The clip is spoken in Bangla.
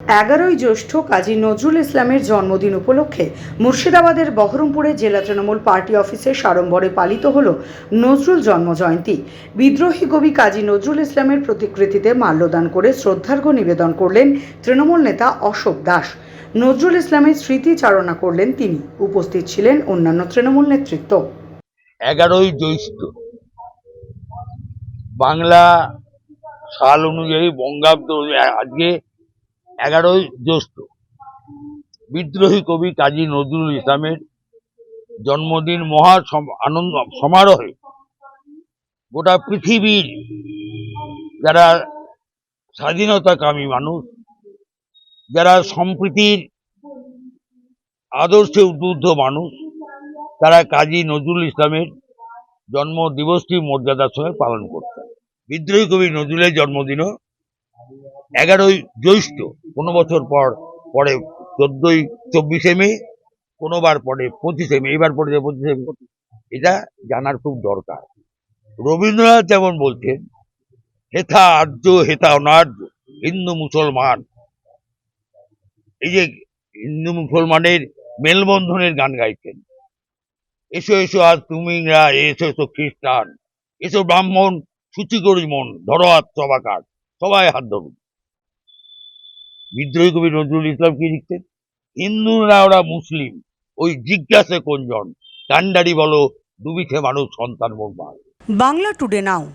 এগারোই জ্যৈষ্ঠ কাজী নজরুল ইসলামের জন্মদিন উপলক্ষে মুর্শিদাবাদের বহরমপুরে জেলা তৃণমূল পার্টি অফিসে সাড়ম্বরে পালিত হল নজরুল জন্মজয়ন্তী। বিদ্রোহী কবি কাজী নজরুল ইসলামের প্রতিকৃতিতে মাল্যদান করে শ্রদ্ধার্ঘ্য নিবেদন করলেন তৃণমূল নেতা অশোক দাস। নজরুল ইসলামের স্মৃতিচারণা করলেন তিনি। উপস্থিত ছিলেন অন্যান্য তৃণমূল নেতৃত্ব। এগারোই জ্যৈষ্ঠ। বাংলা সাল অনুযায়ী বঙ্গাব্দ আজকে এগারোই জ্যৈষ্ঠ। বিদ্রোহী কবি কাজী নজরুল ইসলামের জন্মদিন মহা আনন্দ সমারোহে গোটা পৃথিবীর যারা স্বাধীনতাকামী মানুষ, যারা সম্প্রীতির আদর্শে উদ্বুদ্ধ মানুষ, তারা কাজী নজরুল ইসলামের জন্ম দিবসটি মর্যাদার সঙ্গে পালন করতেন। বিদ্রোহী কবি নজরুলের জন্মদিনও এগারোই জ্যৈষ্ঠ। কোনো বছর পর, পরে চোদ্দই, চব্বিশে মে, কোনোবার পরে পঁচিশে মে এবার পড়েছে পঁচিশে মে, এটা জানার খুব দরকার। রবীন্দ্রনাথ যেমন বলছেন, হেথা আর্য, হেথা অনার্য, হিন্দু মুসলমান। এই যে হিন্দু মুসলমানের মেলবন্ধনের গান গাইছেন। এসো এসো আজ তুমি এসো এসো খ্রিস্টান, এসো ব্রাহ্মণ, সূচি করি মন, ধরো হাত সবাকার সবাই হাত ধরুন। বিদ্রোহী কবি নজরুল ইসলাম কি লিখতেন? হিন্দু না, ওরা মুসলিম। ওই জিজ্ঞাসে কোনজন? কান্ডারি বলো দুবিখে মানুষ সন্তান মোর বাংলা টুডে নাও।